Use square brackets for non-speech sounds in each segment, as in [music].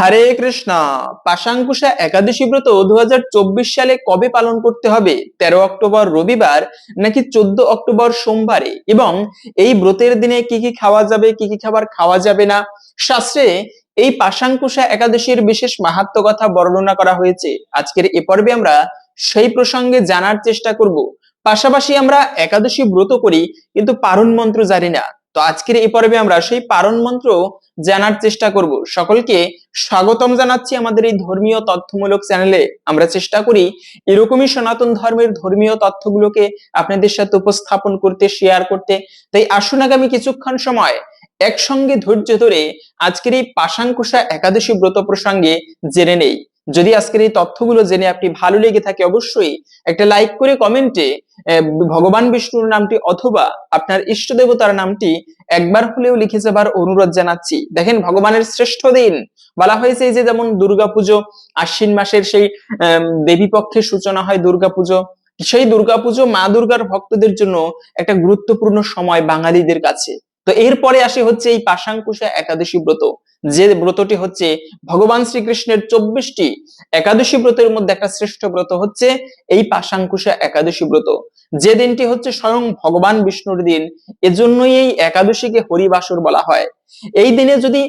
হরে কৃষ্ণ। পাশাঙ্কুশা একাদশী ব্রত দুহাজার চব্বিশ সালে কবে পালন করতে হবে? তেরো অক্টোবর রবিবার নাকি চোদ্দ অক্টোবর সোমবারে? এবং এই ব্রতের দিনে কি কি খাওয়া যাবে, কি কি খাবার খাওয়া যাবে না? শাস্ত্রে এই পাশাঙ্কুশা একাদশীর বিশেষ মাহাত্ম কথা বর্ণনা করা হয়েছে। আজকের এ পর্বে আমরা সেই প্রসঙ্গে জানার চেষ্টা করব। পাশাপাশি আমরা একাদশী ব্রত করি, কিন্তু পারণ মন্ত্র জানি না। তো আজকের এই পর্বে আমরা সেই পারণ মন্ত্র জানার চেষ্টা করব। সকলকে স্বাগতম জানাচ্ছি আমাদের এই ধর্মীয় তথ্যমূলক চ্যানেলে। আমরা চেষ্টা করি এরকমই সনাতন ধর্মের ধর্মীয় তথ্যগুলোকে আপনাদের সাথে উপস্থাপন করতে শেয়ার করতে। তাই আসুন আগামী কিছুক্ষণ সময় একসঙ্গে ধৈর্য ধরে আজকের এই পাশাঙ্কুশা একাদশী ব্রত প্রসঙ্গে জেনে নেই। যদি আজকের এই তথ্যগুলো জেনে আপনি ভালো লেগে থাকে, অবশ্যই একটা লাইক করে কমেন্টে ভগবান বিষ্ণুর নামটি অথবা আপনার ইষ্ট দেবতার নামটি একবার হলেও লিখে যাবার অনুরোধ জানাচ্ছি। দেখেন, ভগবানের শ্রেষ্ঠ দিন। বলা হয়েছে যে যেমন দুর্গাপুজো, আশ্বিন মাসের সেই দেবী পক্ষের সূচনা হয় দুর্গাপুজো। সেই দুর্গাপুজো মা দুর্গার ভক্তদের জন্য একটা গুরুত্বপূর্ণ সময় বাঙালিদের কাছে। তো এরপরে আসে হচ্ছে এই পাশাঙ্কুশা একাদশী ব্রত, যে ব্রতটি হচ্ছে ভগবান শ্রীকৃষ্ণের চব্বিশটি একাদশী ব্রতের মধ্যে একটা শ্রেষ্ঠ ব্রত হচ্ছে এই পাশাঙ্কুশা একাদশী ব্রত। যে দিনটি হচ্ছে স্বয়ং ভগবান বিষ্ণুর দিন, এজন্যই এই একাদশীকে হরিবাসর বলা হয়। এই দিনে যদি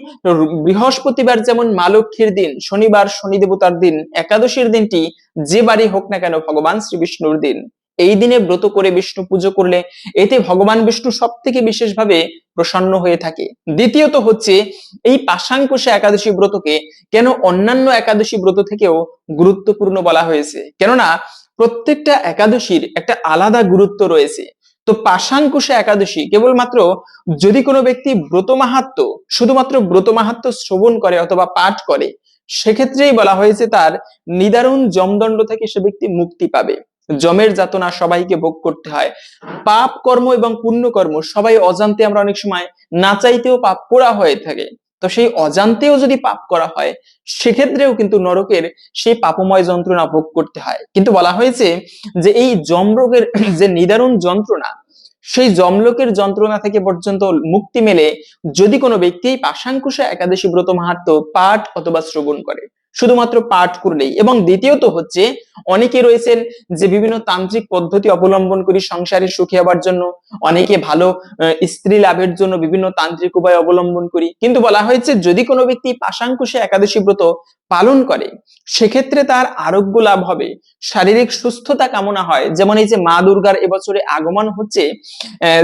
বৃহস্পতিবার যেমন মা লক্ষ্মীর দিন, শনিবার শনি দেবতার দিন, একাদশীর দিনটি যে বাড়ি হোক না কেন ভগবান শ্রী বিষ্ণুর দিন। এই দিনে ব্রত করে বিষ্ণু পুজো করলে এতে ভগবান বিষ্ণু সব থেকে বিশেষভাবে প্রসন্ন হয়ে থাকে। দ্বিতীয়ত হচ্ছে, এই পাশাঙ্কুশা একাদশী ব্রতকে কেন অন্যান্য একাদশী ব্রত থেকেও গুরুত্বপূর্ণ বলা হয়েছে? কেননা, প্রত্যেকটা একাদশীর একটা আলাদা গুরুত্ব রয়েছে। তো পাশাঙ্কুশা একাদশী কেবলমাত্র যদি কোনো ব্যক্তি ব্রত মাহাত্ম, শুধুমাত্র ব্রত মাহাত্ম শ্রবণ করে অথবা পাঠ করে, সেক্ষেত্রেই বলা হয়েছে তার নিদারুণ জমদণ্ড থেকে সে ব্যক্তি মুক্তি পাবে। জমের যাতনা সবাইকে ভোগ করতে হয়। পাপ কর্ম এবং পুণ্য কর্ম সবাই অজান্তে আমরা অনেক সময় না চাইতেও পাপ করা হয়ে থাকে। তো সেই অজান্তেও যদি পাপ করা হয়, সেক্ষেত্রেও কিন্তু নরকের সেই পাপময় যন্ত্রণা ভোগ করতে হয়। কিন্তু বলা হয়েছে যে এই যমরোগের [clears throat] যে নিদারুণ যন্ত্রণা, সেই জমলোকের যন্ত্রণা থেকে পর্যন্ত মুক্তি মেলে যদি কোনো ব্যক্তি পাশাঙ্কুশা একাদশী ব্রত মাহাত্ম পাঠ অথবা শ্রবণ করে। শুধুমাত্র পাঠ করলেই এবং দ্বিতীয়ত হচ্ছে, অনেকে রয়েছেন যে বিভিন্ন তান্ত্রিক পদ্ধতি অবলম্বন করি সংসারে সুখী হবার জন্য, অনেকে ভালো স্ত্রী লাভের জন্য বিভিন্ন তান্ত্রিক উপায় অবলম্বন করি। কিন্তু বলা হয়েছে, যদি কোনো ব্যক্তি পাশাঙ্কুশে একাদশী ব্রত পালন করে, সেক্ষেত্রে তার আরোগ্য লাভ হবে। শারীরিক সুস্থতা কামনা হয়। যেমন এই যে মা দুর্গার এবছরে আগমন হচ্ছে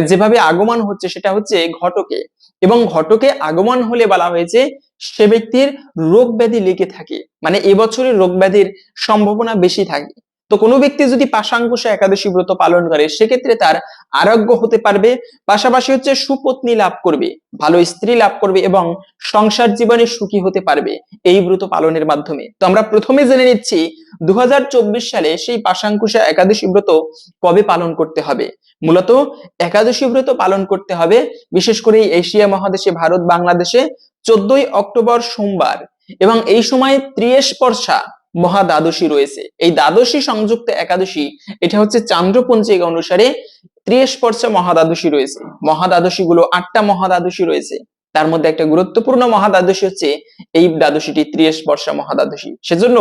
যেভাবে আগমন হচ্ছে, সেটা হচ্ছে ঘটকে। এবং ঘটকে আগমন হলে বলা হয়েছে সে ব্যক্তির রোগ ব্যাধি লেগে থাকে। মানে এবছরে রোগ ব্যাধির সম্ভাবনা বেশি থাকে। তো কোনো ব্যক্তি যদি পাশাঙ্কুশা একাদশী ব্রত পালন করে, সেক্ষেত্রে তার আরোগ্য হতে পারবে, পাশাপাশি হচ্ছে সুপত্নী লাভ করবে, ভালো স্ত্রী লাভ করবে এবং সংসার জীবনে সুখী হতে পারবে এই ব্রত পালনের মাধ্যমে। তো আমরা প্রথমে জেনে নিচ্ছি দু হাজার চব্বিশ সালে সেই পাশাঙ্কুশা একাদশী ব্রত কবে পালন করতে হবে। মূলত একাদশী ব্রত পালন করতে হবে, বিশেষ করে এশিয়া মহাদেশে, ভারত, বাংলাদেশে চোদ্দই অক্টোবর সোমবার এবং এই সময় ত্রিয়েশ পর্ষা মহা দ্বাদশী রয়েছে। এই দ্বাদশী সংযুক্ত একাদশী, এটা হচ্ছে চান্দ্রপঞ্চিকা অনুসারে ত্রিয়েশ পর্ষা মহাদ্বাদশী রয়েছে। মহাদ্বাদশী গুলো আটটা মহাদ্বাদশী রয়েছে। তার মধ্যে একটা গুরুত্বপূর্ণ মহাদ্বাদশী হচ্ছে এই দ্বাদশীটি, ত্রিয়েশ বর্ষা মহাদ্বাদশী। সেজন্য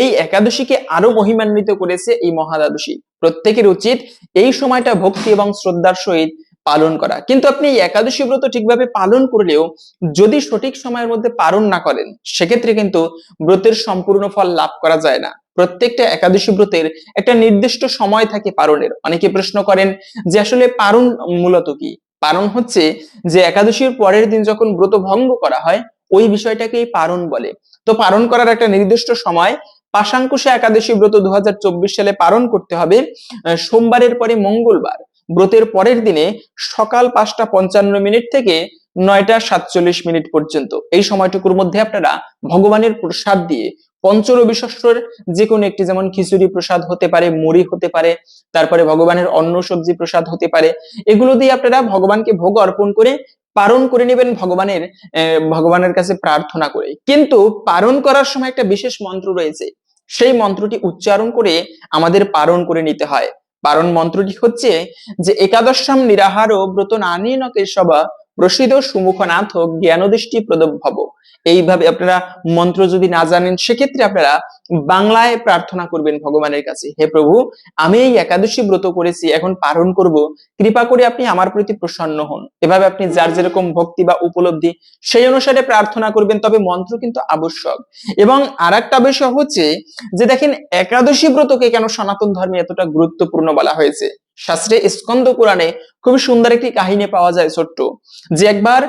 এই একাদশীকে আরও মহিমান্বিত করেছে এই মহাদ্বাদশী। প্রত্যেকের উচিত এই সময়টা ভক্তি এবং শ্রদ্ধার সহিত পালন করা। কিন্তু আপনি একাদশী ব্রত ঠিকভাবে পালন করলেও যদি সঠিক সময়ের মধ্যে পালন না করেন, সেক্ষেত্রে কিন্তু ব্রতের সম্পূর্ণ ফল লাভ করা যায় না। প্রত্যেকটা একাদশী ব্রতের একটা নির্দিষ্ট সময় থাকে পালনের। অনেকে প্রশ্ন করেন যে আসলে পারণ মূলত কি? পারণ হচ্ছে যে একাদশীর পরের দিন যখন ব্রত ভঙ্গ করা হয়, ওই বিষয়টাকেই পারণ বলে। তো পালন করার একটা নির্দিষ্ট সময় পাশাঙ্কুশা একাদশী ব্রত দু হাজার চব্বিশ সালে পালন করতে হবে সোমবারের পরে মঙ্গলবার। ব্রতের পরের দিনে সকাল পাঁচটা পঞ্চান্ন মিনিট থেকে নয়টা সাতচল্লিশ মিনিট পর্যন্ত। এই সময়টুকুর মধ্যে আপনারা ভগবানের প্রসাদ দিয়ে পঞ্চরবি শস্যের যে কোনো একটি, যেমন খিচুড়ি প্রসাদ হতে পারে, মুড়ি হতে পারে, তারপরে ভগবানের অন্ন সবজি প্রসাদ হতে পারে, এগুলো দিয়ে আপনারা ভগবানকে ভোগ অর্পণ করে পারণ করে নেবেন ভগবানের ভগবানের কাছে প্রার্থনা করে। কিন্তু পারণ করার সময় একটা বিশেষ মন্ত্র রয়েছে। সেই মন্ত্রটি উচ্চারণ করে আমাদের পারণ করে নিতে হয়। পারণ মন্ত্রটি হচ্ছে যে একাদশম নিরাহার ব্রত নানি কেশব প্রসিদ্ধ সুমুখনাথ জ্ঞানদৃষ্টি প্রদভব এইভাবে আপনারা মন্ত্র যদি না জানেন, সেক্ষেত্রে আপনারা বাংলায় প্রার্থনা করবেন ভগবানের কাছে। হে প্রভু, আমি এই একাদশী ব্রত করেছি, এখন পালন করব। কৃপা করে আপনি আমার প্রতি প্রসন্ন হন। এভাবে আপনি যার যেরকম ভক্তি বা উপলব্ধি, সেই অনুসারে প্রার্থনা করবেন, তবে মন্ত্র কিন্তু আবশ্যক। এবং আর একটা বিষয় হচ্ছে যে, দেখেন, একাদশী ব্রতকে কেন সনাতন ধর্মে এতটা গুরুত্বপূর্ণ বলা হয়েছে? শাস্ত্রে স্কন্দ পুরাণে খুবই সুন্দর একটি কাহিনী পাওয়া যায় ছোট্ট, যে একবার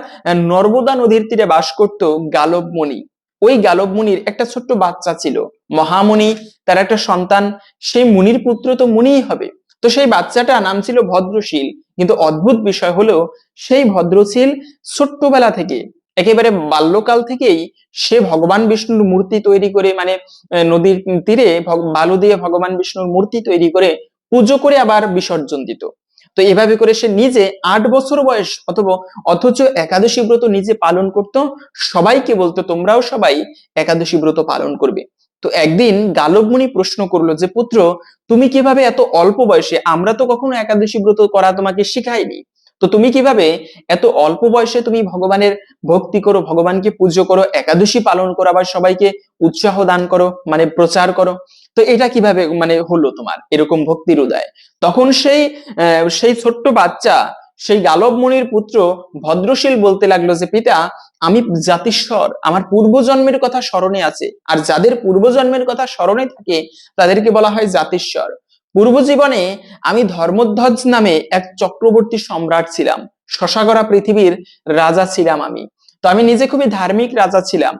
নর্মদা নদীর তীরে বাস করত গালব মুনি ওই গালব মুনির একটা ছোট্ট বাচ্চা ছিল। মহামুনি তার একটা সন্তান, সেই মুনির পুত্র তো মুনিই হবে। তো সেই বাচ্চাটা নাম ছিল ভদ্রশীল। কিন্তু অদ্ভুত বিষয় হলো, সেই ভদ্রশীল ছোট্টবেলা থেকে, একেবারে বাল্যকাল থেকেই সে ভগবান বিষ্ণুর মূর্তি তৈরি করে মানে নদীর তীরে বালু দিয়ে ভগবান বিষ্ণুর মূর্তি তৈরি করে পুজো করে আবার বিসর্জন দিত। তো এভাবে করে সে নিজে আট বছর বয়স অথবা অথচ একাদশী ব্রত নিজে পালন করত, সবাইকে বলতো, তোমরাও সবাই একাদশী ব্রত পালন করবে। তো একদিন গালব মুনি প্রশ্ন করল যে, পুত্র, তুমি কীভাবে এত অল্প বয়সে, আমরা তো কখনো একাদশী ব্রত করা তোমাকে শিখাইনি। তো তুমি কীভাবে এত অল্প বয়সে তুমি ভগবানের ভক্তি করো, ভগবানকে পুজো করো, একাদশী পালন করো আবার সবাইকে উৎসাহ দান করো মানে প্রচার করো? তো এটা কীভাবে মানে হলো তোমার? এরকম ভক্তির উদয়। তখন সেই সেই ছোট্ট বাচ্চা, সেই গালব মুনির পুত্র ভদ্রশীল বলতে লাগল যে, পিতা, আমি জাতিস্বর। আমার পূর্বজন্মের কথা স্মরণে আছে। আর যাদের পূর্বজন্মের কথা স্মরণে থাকে, তাদেরকে বলা হয় জাতিস্বর। পূর্ব জীবনে আমি ধর্মধ্বজ নামে এক চক্রবর্তী সম্রাট ছিলাম। শশাগরা পৃথিবীর রাজা ছিলাম আমি। তো আমি নিজে খুবই ধার্মিক রাজা ছিলাম।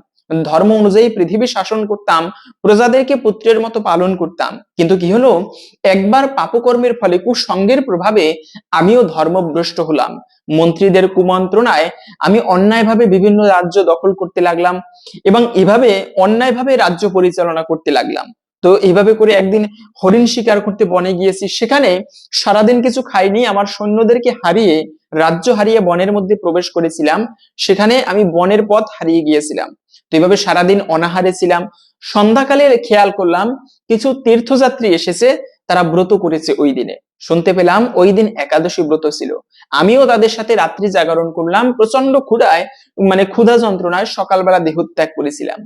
ধর্ম অনুযায়ী পৃথিবী শাসন করতাম, প্রজাদেরকে পুত্রের মতো পালন করতাম। কিন্তু কি হলো? একবার পাপকর্মের ফলে কুসঙ্গের প্রভাবে আমিও ধর্মভ্রষ্ট হলাম। মন্ত্রীদের কুমন্ত্রণায় আমি অন্যায়ভাবে বিভিন্ন রাজ্য দখল করতে লাগলাম এবং এভাবে অন্যায়ভাবে রাজ্য পরিচালনা করতে লাগলাম। তো এইভাবে করে একদিন হরিণ শিকার করতে বনে গিয়েছি। সেখানে সারাদিন কিছু খাইনি, আমার সৈন্যদেরকে হারিয়ে রাজ্য হারিয়ে বনের মধ্যে প্রবেশ করেছিলাম। সেখানে আমি বনের পথ হারিয়ে গিয়েছিলাম। তো এইভাবে সারাদিন অনাহারে ছিলাম। সন্ধ্যাকালে খেয়াল করলাম, কিছু তীর্থযাত্রী এসেছে, তারা ব্রত করেছে ওই দিনে। শুনতে পেলাম ওই দিন একাদশী ব্রত ছিল। আমিও তাদের সাথে রাত্রি জাগরণ করলাম প্রচণ্ড ক্ষুধায় মানে ক্ষুধা যন্ত্রণায় সকালবেলা দেহত্যাগ করেছিলাম।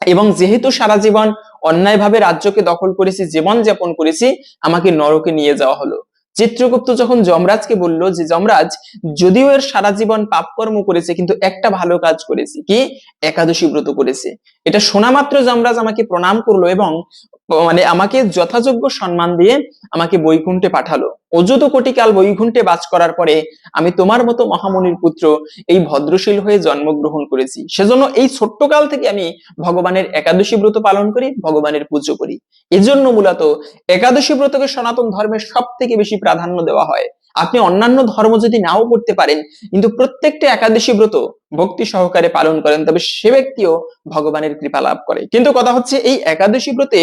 এবং যেহেতু সারা জীবন অন্যায়ভাবে রাজ্যকে দখল করেছি জীবন যাপন করেছি, আমাকে নরকে নিয়ে যাওয়া হলো। চিত্রগুপ্ত যখন যমরাজকে বলল যে, যমরাজ, যদিও এর সারা জীবন পাপকর্ম করেছে, কিন্তু একটা ভালো কাজ করেছে, কি? একাদশী ব্রত করেছে। এটা শোনা মাত্র যমরাজ আমাকে প্রণাম করল এবং মানে আমাকে যথাযোগ্য সম্মান দিয়ে আমাকে বৈকুণ্ঠে পাঠালো। অযুত কোটিকাল বৈকুণ্ঠে বাস করার পরে আমি তোমার মতো মহামনির পুত্র এই ভদ্রশীল হয়ে জন্মগ্রহণ করেছি। সেজন্য এই ছোট্ট কাল থেকে আমি ভগবানের একাদশী ব্রত পালন করি, ভগবানের পুজো করি। এজন্য মূলত একাদশী ব্রতকে সনাতন ধর্মের সব থেকে বেশি প্রাধান্য দেওয়া হয়। আপনি অন্যান্য ধর্ম যদি নাও করতে পারেন, কিন্তু প্রত্যেকটা একাদশী ব্রত ভক্তি সহকারে পালন করেন, তবে সে ব্যক্তিও ভগবানের কৃপা লাভ করে। কিন্তু কথা হচ্ছে, এই একাদশী ব্রতে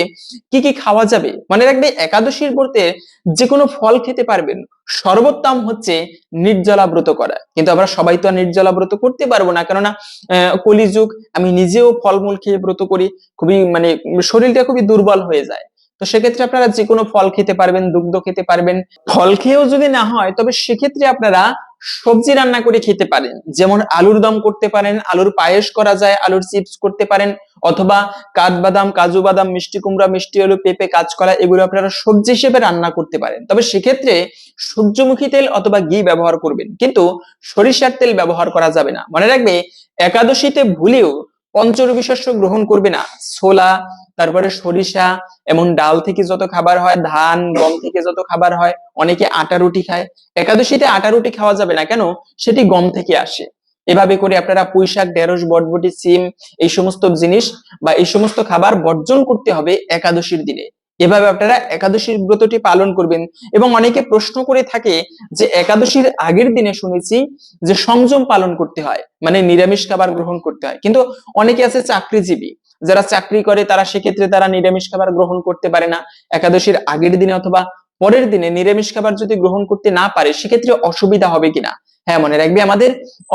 কি কি খাওয়া যাবে? মানে রাখবে, একাদশীর ব্রতে যে কোনো ফল খেতে পারবেন। সর্বোত্তম হচ্ছে নির্জলা ব্রত করা। কিন্তু আমরা সবাই তো আর নির্জলা ব্রত করতে পারব না, কেননা কলিযুগ, আমি নিজেও ফলমূল খেয়ে ব্রত করি, খুবই মানে শরীরটা খুবই দুর্বল হয়ে যায়। তো সেক্ষেত্রে আপনারা যে কোনো ফল খেতে পারবেন, দুগ্ধ খেতে পারবেন। ফল খেয়েও যদি না হয়, তবে সেক্ষেত্রে আপনারা সবজি রান্না করে খেতে পারেন। যেমন আলুর দম করতে পারেন, আলুর পায়েস করা যায়, আলুর চিপস করতে পারেন, অথবা কাঠবাদাম, কাজু বাদাম, মিষ্টি কুমড়া, মিষ্টি আলু, পেঁপে, কাঁচকলা, এগুলো আপনারা সবজি হিসেবে রান্না করতে পারেন। তবে সেক্ষেত্রে সূর্যমুখী তেল অথবা ঘি ব্যবহার করবেন। কিন্তু সরিষার তেল ব্যবহার করা যাবে না। মনে রাখবে, একাদশীতে ভুলেও পঞ্চরবি শস্য গ্রহণ করবে না। ছোলা, তারপরে সরিষা, এমন ডাল থেকে যত খাবার হয়, ধান, গম থেকে যত খাবার হয়, অনেকে আটা রুটি খায়। একাদশীতে আটা রুটি খাওয়া যাবে না কেন? সেটি গম থেকে আসে। এভাবে করে আপনারা পুঁই শাক ঢেঁড়স, বটবটি, সিম, এই সমস্ত জিনিস বা এই সমস্ত খাবার বর্জন করতে হবে একাদশীর দিনে। এভাবে আপনারা একাদশীর ব্রতটি পালন করবেন। এবং অনেকে প্রশ্ন করে থাকে যে একাদশীর আগের দিনে শুনেছি যে সংযম পালন করতে হয় মানে নিরামিষ খাবার গ্রহণ করতে হয়। কিন্তু অনেকে আছে চাকরিজীবী, যারা চাকরি করে তারা সেক্ষেত্রে তারা নিরামিষ খাবার গ্রহণ করতে পারে না। একাদশীর আগের দিনে অথবা পরের দিনে নিরামিষ খাবার যদি গ্রহণ করতে না পারে, সেক্ষেত্রে অসুবিধা হবে কিনা? হ্যাঁ মনে রাখবে আমাদের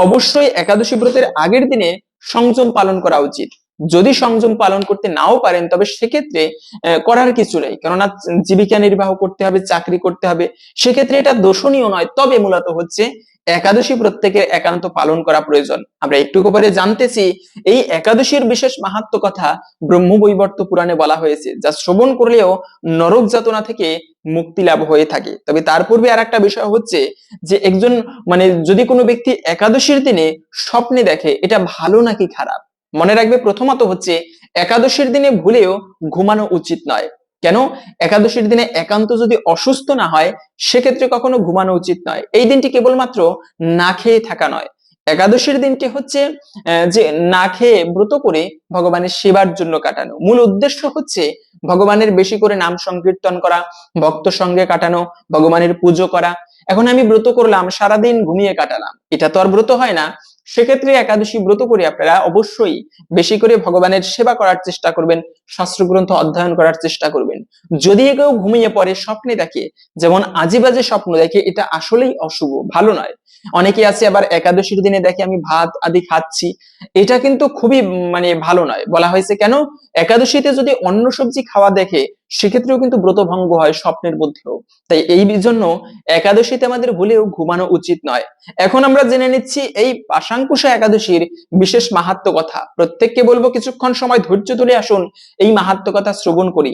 অবশ্যই একাদশী ব্রতের আগের দিনে সংযম পালন করা উচিত। যদি সংযম পালন করতে নাও পারেন, তবে সেক্ষেত্রে করার কিছু নেই। কেননা, জীবিকা নির্বাহ করতে হবে, চাকরি করতে হবে, সেক্ষেত্রে এটা দোষণীয় নয়। তবে মূলত হচ্ছে, একাদশী প্রত্যেকের একান্ত পালন করা প্রয়োজন। আমরা একটু পরে জানতেছি, এই একাদশীর বিশেষ মাহাত্ম কথা ব্রহ্মবৈবর্ত পুরাণে বলা হয়েছে, যা শ্রবণ করলেও নরক যাতনা থেকে মুক্তি লাভ হয়ে থাকে। তবে তার পূর্বে আর একটা বিষয় হচ্ছে, যে একজন মানে যদি কোনো ব্যক্তি একাদশীর দিনে স্বপ্নে দেখে, এটা ভালো নাকি খারাপ? মনে রাখবে প্রথমত হচ্ছে একাদশীর দিনে ভুলেও ঘুমানো উচিত নয়। কেন? একাদশীর দিনে একান্ত যদি অসুস্থ না হয়, সেক্ষেত্রে কখনো ঘুমানো উচিত নয়। এই দিনটি কেবলমাত্র না খেয়ে থাকা নয়। একাদশীর দিনটি হচ্ছে যে না খেয়ে ব্রত করে ভগবানের সেবার জন্য কাটানো। মূল উদ্দেশ্য হচ্ছে ভগবানের বেশি করে নাম সংকীর্তন করা, ভক্ত সঙ্গে কাটানো, ভগবানের পুজো করা। এখন আমি ব্রত করলাম, সারাদিন ঘুমিয়ে কাটালাম। এটা তো আর ব্রত হয় না। সেক্ষেত্রে একাদশী ব্রত করে আপনারা অবশ্যই বেশি করে ভগবানের সেবা করার চেষ্টা করবেন, শাস্ত্রগ্রন্থ অধ্যয়ন করার চেষ্টা করবেন। যদি কেউ ঘুমিয়ে পড়ে, স্বপ্নে দেখে, যেমন আজে বাজে স্বপ্ন দেখে, এটা আসলেই অশুভ, ভালো নয়। অনেকে আছে আবার একাদশীর দিনে দেখে, আমি ভাত আদি খাচ্ছি, এটা কিন্তু খুবই মানে ভালো নয়। বলা হয়েছে কেন? একাদশীতে যদি অন্য সবজি খাওয়া দেখে সেক্ষেত্রেও কিন্তু ব্রত ভঙ্গ হয় স্বপ্নের মধ্যেও। তাই এই জন্য একাদশীতে আমাদের ভুলেও ঘুমানো উচিত নয়। এখন আমরা জেনে নিচ্ছি এই পাশাঙ্কুশা একাদশীর বিশেষ মাহাত্ম কথা। প্রত্যেককে বলব কিছুক্ষণ সময় ধৈর্য ধরে আসুন, এই মাহাত্ম কথা শ্রবণ করি।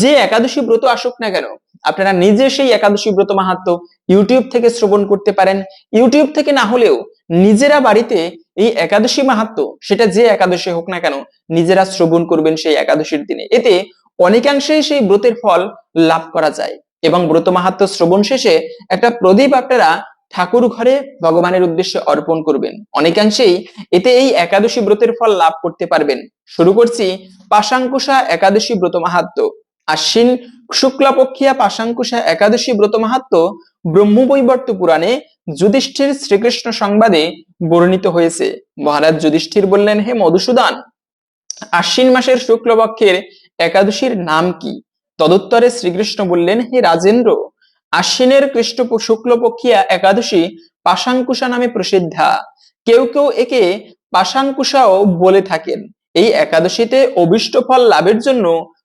যে একাদশী ব্রত আসুক না কেন, আপনারা নিজে সেই একাদশী ব্রত মাহাত্ম ইউটিউব থেকে শ্রবণ করতে পারেন। ইউটিউব থেকে না হলেও নিজেরা বাড়িতে এই একাদশী মাহাত্ম সেটা যে একাদশী হোক না কেন, নিজেরা শ্রবণ করবেন সেই একাদশীর দিনে। এতে অনেকাংশেই সেই ব্রতের ফল লাভ করা যায় এবং ব্রত মাহাত্ম শ্রবণ শেষে একটা প্রদীপ আপনারা ঠাকুর ঘরে ভগবানের উদ্দেশ্যে অর্পণ করবেন। অনেকাংশেই এতে এই একাদশী ব্রতের ফল লাভ করতে পারবেন। শুরু করছি পাশাঙ্কুশা একাদশী ব্রত মাহাত্ম। আশ্বিন শুক্লপক্ষিয়া পাশাঙ্কুশা একাদশী ব্রত মাহাত্ম ব্রহ্মবৈবর্ত পুরাণে যুধিষ্ঠির শ্রীকৃষ্ণ সংবাদে বর্ণিত হয়েছে। মহারাজ যুধিষ্ঠির বললেন, হে মধুসূদন, আশ্বিন মাসের শুক্লপক্ষের একাদশীর নাম কি? তদুত্তরে শ্রীকৃষ্ণ বললেন, হে রাজেন্দ্র, আশ্বিনের কৃষ্ণ শুক্লপক্ষিয়া একাদশী পাশাঙ্কুশা নামে প্রসিদ্ধা। কেউ কেউ একে পাশাঙ্কুশাও বলে থাকেন। এই একাদশীতে অবিষ্ট ফল লাভের জন্য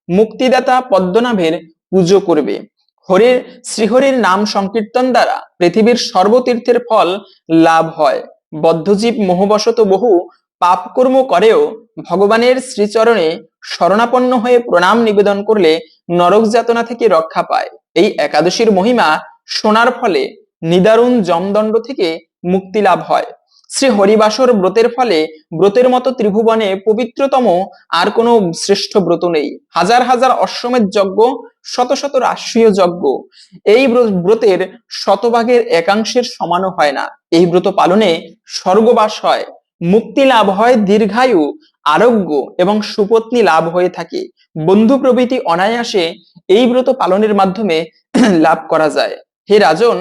মুক্তিদাতা পদ্মনাভের পুজো করবে। হরির, শ্রীহরির নাম সংকীর্তন দ্বারা পৃথিবীর সর্বতীর্থের ফল লাভ হয়। বদ্ধজীব মোহবশত বহু পাপকর্ম করেও ভগবানের শ্রীচরণে শরণাপন্ন হয়ে প্রণাম নিবেদন করলে নরক যাতনা থেকে রক্ষা পায়। এই একাদশীর মহিমা শোনার ফলে নিদারুণ জমদণ্ড থেকে মুক্তি লাভ হয়। শ্রী হরিবাসর ব্রতের ফলে ব্রতের মতো ত্রিভুবনে পবিত্রতম আর কোনো শ্রেষ্ঠ ব্রত নেই। হাজার হাজার অশ্বমেধ যজ্ঞ, শত শত রাষ্ট্রীয় যজ্ঞ। এই ব্র- ব্রতের শতভাগের একাংশের সমানও হয় না। এই ব্রত পালনে স্বর্গবাস হয়। মুক্তি লাভ হয় দীর্ঘায়ু আরোগ্য এবং সুপত্নী লাভ হয়ে থাকে। বন্ধু প্রভৃতি অনায়াসে এই ব্রত পালনের মাধ্যমে [clears throat] লাভ করা যায়। হে রাজন,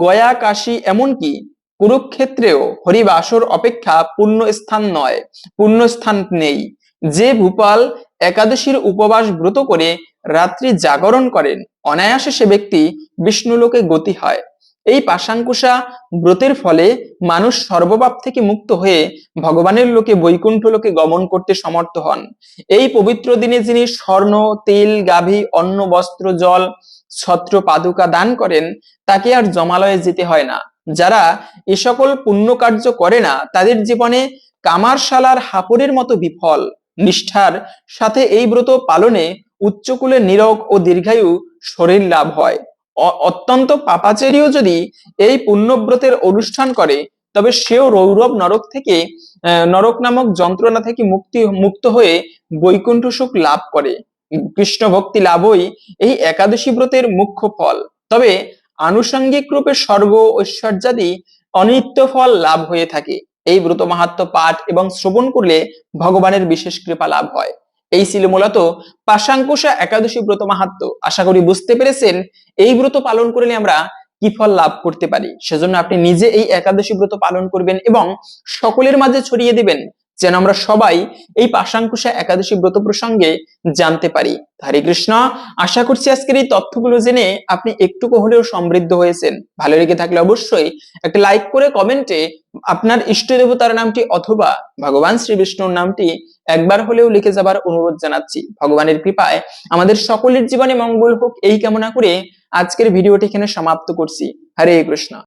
গয়া, কাশী এমনকি কুরুক্ষেত্রেও হরিবাসর অপেক্ষা পুণ্য স্থান নয় পুণ্য স্থান নেই। যে ভূপাল একাদশীর উপবাস ব্রত করে রাত্রি জাগরণ করেন, অনায়াসে সে ব্যক্তি বিষ্ণুলোকে গতি হয়। এই পাশাঙ্কুশা ব্রতের ফলে মানুষ সর্বপাপ থেকে মুক্ত হয়ে ভগবানের লোকে বৈকুণ্ঠ লোকে গমন করতে সমর্থ হন। এই পবিত্র দিনে যিনি স্বর্ণ, তেল, গাভী, অন্ন, বস্ত্র, জল, ছত্র, পাদুকা দান করেন, তাকে আর জমালয়ে যেতে হয় না। যারা এ সকল পুণ্য কার্য করে না, তাদের জীবনে কামারশালার হাপুরের মতো বিফল। নিষ্ঠার সাথে এই ব্রত পালনে উচ্চকুলে নিরোগ ও দীর্ঘায়ু শরীর লাভ হয়। অত্যন্ত পাপাচেরীও যদি এই পুণ্যব্রতের অনুষ্ঠান করে, তবে সেও রৌরব নরক থেকে নরক নামক যন্ত্রণা থেকে মুক্তি, মুক্ত হয়ে বৈকুণ্ঠ সুখ লাভ করে। কৃষ্ণ ভক্তি লাভই এই একাদশী ব্রতের মুখ্য ফল। তবে আনুষঙ্গিক রূপে স্বর্গ ঐশ্বর্যাদি অনিত্য ফল লাভ হয়ে থাকে। এই ব্রত মাহাত্ম পাঠ এবং শ্রবণ করলে ভগবানের বিশেষ কৃপা লাভ হয়। এই ছিল মূলত পাশাঙ্কুশা একাদশী ব্রত মাহাত্ম। আশা করি বুঝতে পেরেছেন এই ব্রত পালন করলে আমরা কি ফল লাভ করতে পারি? সেজন্য আপনি নিজে এই একাদশী ব্রত পালন করবেন এবং সকলের মাঝে ছড়িয়ে দিবেন। যেন আমরা সবাই এই পাশাঙ্কুশা একাদশী ব্রত প্রসঙ্গে জানতে পারি। হরে কৃষ্ণ, আশা করছি আজকের এই তথ্যগুলো জেনে আপনি একটুকু হলেও সমৃদ্ধ হয়েছেন। ভালো লেগে থাকলে অবশ্যই একটা লাইক করে কমেন্টে আপনার ইষ্ট দেবতার নামটি অথবা ভগবান শ্রী বিষ্ণুর নামটি একবার হলেও লিখে যাবার অনুরোধ জানাচ্ছি। ভগবানের কৃপায় আমাদের সকলের জীবনে মঙ্গল হোক এই কামনা করে আজকের ভিডিওটি এখানে সমাপ্ত করছি। হরে কৃষ্ণ।